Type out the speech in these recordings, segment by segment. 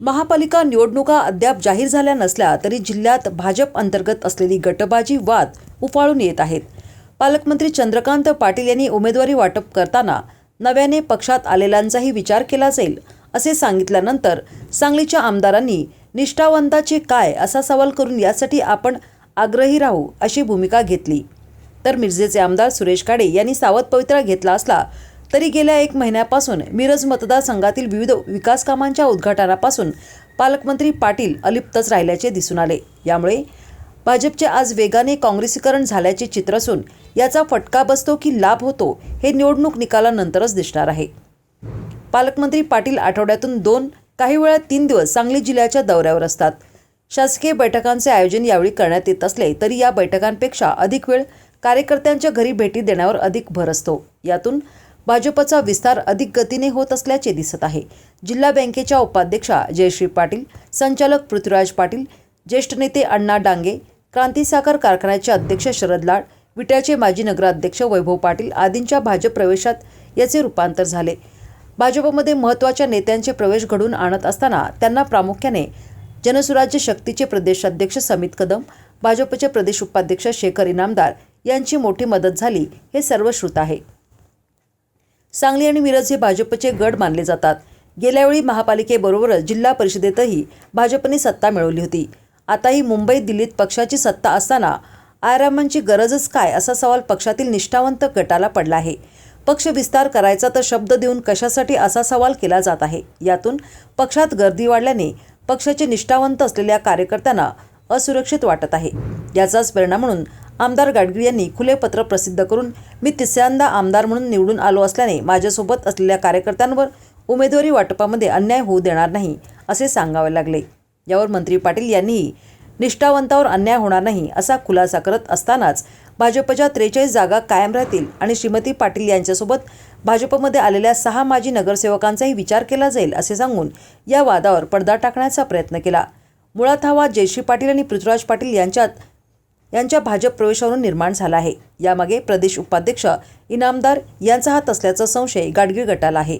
महापालिका निवडणुका अद्याप जाहीर झाल्या नसल्या तरी जिल्ह्यात भाजप अंतर्गत असलेली गटबाजी वाद उफाळून येत आहेत. पालकमंत्री चंद्रकांत पाटील यांनी उमेदवारी वाटप करताना नव्याने पक्षात आलेल्यांचाही विचार केला जाईल असे सांगितल्यानंतर सांगलीच्या आमदारांनी निष्ठावंताचे काय असा सवाल करून यासाठी आपण आग्रही राहू अशी भूमिका घेतली. तर मिरजेचे आमदार सुरेश काडे यांनी सावध पवित्रा घेतला असला तरी गेल्या एक महिन्यापासून मिरज मतदारसंघातील विविध विकास कामांच्या उद्घाटनापासून पालकमंत्री पाटील अलिप्तच राहिल्याचे दिसून आले. यामुळे भाजपचे आज वेगाने काँग्रेसीकरण झाल्याचे चित्र असून याचा फटका बसतो की लाभ होतो हे निवडणूक निकालानंतरच दिसणार आहे. पालकमंत्री पाटील आठवड्यातून दोन काही वेळा तीन दिवस सांगली जिल्ह्याच्या दौऱ्यावर असतात. शासकीय बैठकांचे आयोजन यावेळी करण्यात येत असले तरी या बैठकांपेक्षा अधिक वेळ कार्यकर्त्यांच्या घरी भेटी देण्यावर अधिक भर असतो. यातून भाजपचा विस्तार अधिक गतीने होत असल्याचे दिसत आहे. जिल्हा बँकेच्या उपाध्यक्षा जयश्री पाटील संचालक पृथ्वीराज पाटील ज्येष्ठ नेते अण्णा डांगे क्रांती साखर कारखान्याचे अध्यक्ष शरद लाड विट्याचे माजी नगराध्यक्ष वैभव पाटील आदींच्या भाजप प्रवेशात याचे रूपांतर झाले. भाजपमध्ये महत्त्वाच्या नेत्यांचे प्रवेश घडून आणत असताना त्यांना प्रामुख्याने जनसुराज्य शक्तीचे प्रदेशाध्यक्ष समित कदम भाजपचे प्रदेश उपाध्यक्ष शेखर इनामदार यांची मोठी मदत झाली हे सर्व श्रुत आहे. सांगली आणि मिरज हे भाजपचे गड मानले जातात. गेल्यावेळी महापालिकेबरोबरच जिल्हा परिषदेतही भाजपने सत्ता मिळवली होती. आताही मुंबई दिल्लीत पक्षाची सत्ता असताना आयरामांची गरजच काय असा सवाल पक्षातील निष्ठावंत गटाला पडला आहे. पक्ष विस्तार करायचा तर शब्द देऊन कशासाठी असा सवाल केला जात आहे? यातून पक्षात गर्दी वाढल्याने पक्षाचे निष्ठावंत असलेल्या कार्यकर्त्यांना असुरक्षित वाटत आहे. याचाच परिणाम म्हणून आमदार गाडगीळ यांनी खुले पत्र प्रसिद्ध करून मी तिसऱ्यांदा आमदार म्हणून निवडून आलो असल्याने माझ्यासोबत असलेल्या कार्यकर्त्यांवर उमेदवारी वाटपामध्ये अन्याय होऊ देणार नाही असे सांगावे लागले. यावर मंत्री पाटील यांनीही निष्ठावंतावर अन्याय होणार नाही असा खुलासा करत असतानाच भाजपच्या त्रेचाळीस जागा कायम राहतील आणि श्रीमती पाटील यांच्यासोबत भाजपमध्ये आलेल्या सहा माजी नगरसेवकांचाही विचार केला जाईल असे सांगून या वादावर पडदा टाकण्याचा प्रयत्न केला. मुळात हा वाद जयश्री पाटील आणि पृथ्वीराज पाटील यांच्यात यांच्या भाजप प्रवेशावरून निर्माण झाला आहे. यामागे प्रदेश उपाध्यक्ष इनामदार यांचा हात असल्याचा संशय गाडगीळ गटाला आहे.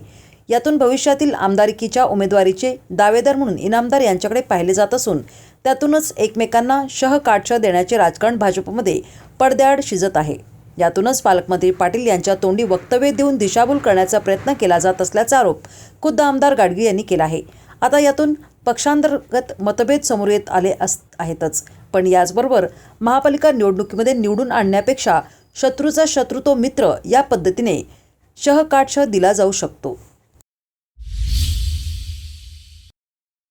यातून भविष्यातील आमदारकीच्या उमेदवारीचे दावेदार म्हणून इनामदार यांच्याकडे पाहिले जात असून त्यातूनच एकमेकांना शह काटशह देण्याचे राजकारण भाजपमध्ये पडद्याआड शिजत आहे. यातूनच पालकमंत्री पाटील यांच्या तोंडी वक्तव्य देऊन दिशाभूल करण्याचा प्रयत्न केला जात असल्याचा आरोप खुद्द आमदार गाडगीळ यांनी केला आहे. आता यातून पक्षांतर्गत मतभेद समोर येत आले अस आहेतच. पण याचबरोबर महापालिका निवडणुकीमध्ये निवडून आणण्यापेक्षा शत्रूचा शत्रू तो मित्र या पद्धतीने शह काटशह दिला जाऊ शकतो.